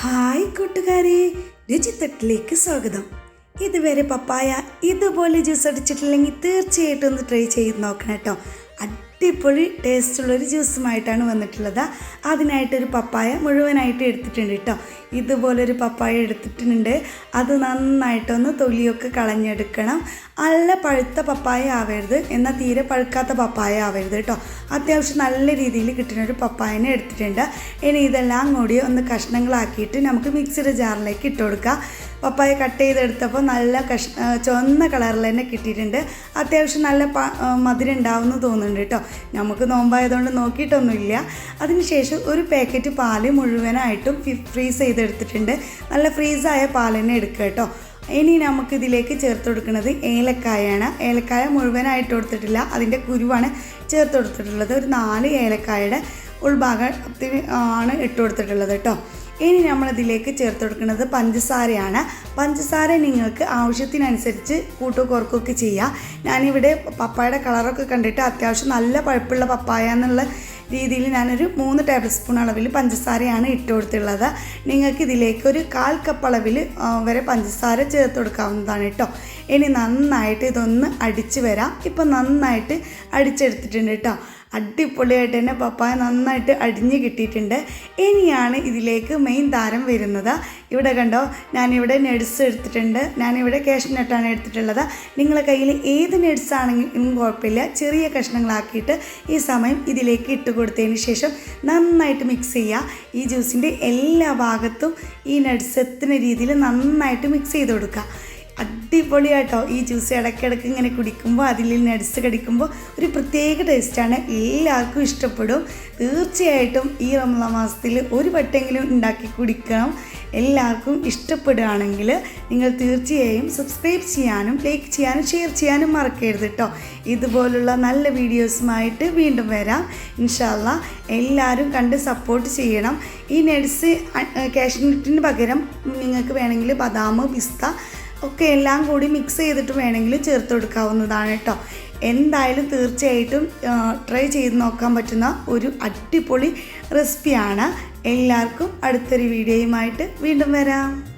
Hi കൂട്ടുകാരെ രുചിത്തട്ടിലേക്ക് സ്വാഗതം. ഇതുവരെ പപ്പായ ഇതുപോലെ ജ്യൂസ് അടിച്ചിട്ടില്ലെങ്കിൽ തീർച്ചയായിട്ടും ഒന്ന് ട്രൈ ചെയ്ത് നോക്കണം കേട്ടോ. അടിപൊളി ടേസ്റ്റുള്ളൊരു ജ്യൂസുമായിട്ടാണ് വന്നിട്ടുള്ളത്. അതിനായിട്ടൊരു പപ്പായ മുഴുവനായിട്ട് എടുത്തിട്ടുണ്ട് കേട്ടോ. ഇതുപോലൊരു പപ്പായ എടുത്തിട്ടുണ്ട്. അത് നന്നായിട്ടൊന്ന് തൊലിയൊക്കെ കളഞ്ഞെടുക്കണം. നല്ല പഴുത്ത പപ്പായ ആവരുത്. എന്നാൽ തീരെ പഴുക്കാത്ത പപ്പായ ആവരുത് കേട്ടോ. അത്യാവശ്യം നല്ല രീതിയിൽ കിട്ടുന്ന ഒരു പപ്പായനെ എടുത്തിട്ടുണ്ട്. ഇനി ഇതെല്ലാം കൂടി ഒന്ന് കഷ്ണങ്ങളാക്കിയിട്ട് നമുക്ക് മിക്സിയുടെ ജാറിലേക്ക് ഇട്ട് കൊടുക്കാം. പപ്പായ കട്ട് ചെയ്തെടുത്തപ്പോൾ നല്ല കഷ് ചുവന്ന കളറിൽ തന്നെ കിട്ടിയിട്ടുണ്ട്. അത്യാവശ്യം നല്ല പ മധുരം ഉണ്ടാവുമെന്ന് തോന്നുന്നുണ്ട് കേട്ടോ. നമുക്ക് നോമ്പായതുകൊണ്ട് നോക്കിയിട്ടൊന്നുമില്ല. അതിനുശേഷം ഒരു പാക്കറ്റ് പാൽ മുഴുവനായിട്ടും ഫ്രീസ് ചെയ്തെടുത്തിട്ടുണ്ട്. നല്ല ഫ്രീസായ പാൽ തന്നെ എടുക്കുക കേട്ടോ. ഇനി നമുക്ക് ഇതിലേക്ക് ചേർത്ത് കൊടുക്കുന്നത് ഏലക്കായാണ്. ഏലക്കായ മുഴുവനായിട്ട് കൊടുത്തിട്ടില്ല. അതിന്റെ കുരുവാണ് ചേർത്ത് കൊടുത്തിട്ടുള്ളത്. ഒരു നാല് ഏലക്കായയുടെ ഉൾഭാഗത്തിന് ആണ് ഇട്ട് കൊടുത്തിട്ടുള്ളത് കേട്ടോ. ഇനി നമ്മളിതിലേക്ക് ചേർത്ത് കൊടുക്കുന്നത് പഞ്ചസാരയാണ്. പഞ്ചസാര നിങ്ങൾക്ക് ആവശ്യത്തിനനുസരിച്ച് കൂട്ടോ കുറക്കുകയൊക്കെ ചെയ്യാം. ഞാനിവിടെ പപ്പായയുടെ കളറൊക്കെ കണ്ടിട്ട് അത്യാവശ്യം നല്ല പഴുപ്പുള്ള പപ്പായ എന്നുള്ള രീതിയിൽ ഞാനൊരു മൂന്ന് ടേബിൾ സ്പൂൺ അളവിൽ പഞ്ചസാരയാണ് ഇട്ട് കൊടുത്തുള്ളത് നിങ്ങൾക്ക് ഇതിലേക്ക് ഒരു കാൽ കപ്പ് അളവിൽ വരെ പഞ്ചസാര ചേർത്ത് കൊടുക്കാവുന്നതാണ് കേട്ടോ. ഇനി നന്നായിട്ട് ഇതൊന്ന് അടിച്ച് വരാം. ഇപ്പം നന്നായിട്ട് അടിച്ചെടുത്തിട്ടുണ്ട് കേട്ടോ. അടിപൊളിയായിട്ട് തന്നെ പപ്പായ നന്നായിട്ട് അടിഞ്ഞ് കിട്ടിയിട്ടുണ്ട്. ഇനിയാണ് ഇതിലേക്ക് മെയിൻ താരം വരുന്നത്. ഇവിടെ കണ്ടോ ഞാനിവിടെ നെഡ്സ് എടുത്തിട്ടുണ്ട്. ഞാനിവിടെ കാഷ് നട്ടാണ് എടുത്തിട്ടുള്ളത്. നിങ്ങളെ കയ്യിൽ ഏത് നെഡ്സ് ആണെങ്കിലും കുഴപ്പമില്ല. ചെറിയ കഷ്ണങ്ങളാക്കിയിട്ട് ഈ സമയം ഇതിലേക്ക് ഇട്ട് കൊടുത്തതിന് ശേഷം നന്നായിട്ട് മിക്സ് ചെയ്യുക. ഈ ജ്യൂസിന്റെ എല്ലാ ഭാഗത്തും ഈ നെഡ്സ് എത്തുന്ന രീതിയിൽ നന്നായിട്ട് മിക്സ് ചെയ്ത് കൊടുക്കുക. അടിപൊളിയാട്ടോ ഈ ജ്യൂസ് ഇടയ്ക്കിടയ്ക്ക് ഇങ്ങനെ കുടിക്കുമ്പോൾ അതിൽ നട്സ് കടിക്കുമ്പോൾ ഒരു പ്രത്യേക ടേസ്റ്റാണ് എല്ലാവർക്കും ഇഷ്ടപ്പെടും. തീർച്ചയായിട്ടും ഈ റമള മാസത്തിൽ ഒരു വട്ടെങ്കിലും ഉണ്ടാക്കി കുടിക്കണം. എല്ലാവർക്കും ഇഷ്ടപ്പെടുകയാണെങ്കിൽ നിങ്ങൾ തീർച്ചയായും സബ്സ്ക്രൈബ് ചെയ്യാനും ലൈക്ക് ചെയ്യാനും ഷെയർ ചെയ്യാനും മറക്കരുത് കേട്ടോ ഇതുപോലുള്ള നല്ല വീഡിയോസുമായിട്ട് വീണ്ടും വരാം. ഇൻഷാല്ല എല്ലാവരും കണ്ട് സപ്പോർട്ട് ചെയ്യണം. ഈ നട്സ് കാഷ്നട്ടിന് പകരം നിങ്ങൾക്ക് വേണമെങ്കിൽ ബദാം പിസ്ത ഒക്കെ എല്ലാം കൂടി മിക്സ് ചെയ്തിട്ട് വേണമെങ്കിൽ ചേർത്ത് കൊടുക്കാവുന്നതാണ് കേട്ടോ എന്തായാലും തീർച്ചയായിട്ടും ട്രൈ ചെയ്ത് നോക്കാൻ പറ്റുന്ന ഒരു അടിപൊളി റെസിപ്പിയാണ് എല്ലാവർക്കും അടുത്തൊരു വീഡിയോയുമായിട്ട് വീണ്ടും വരാം.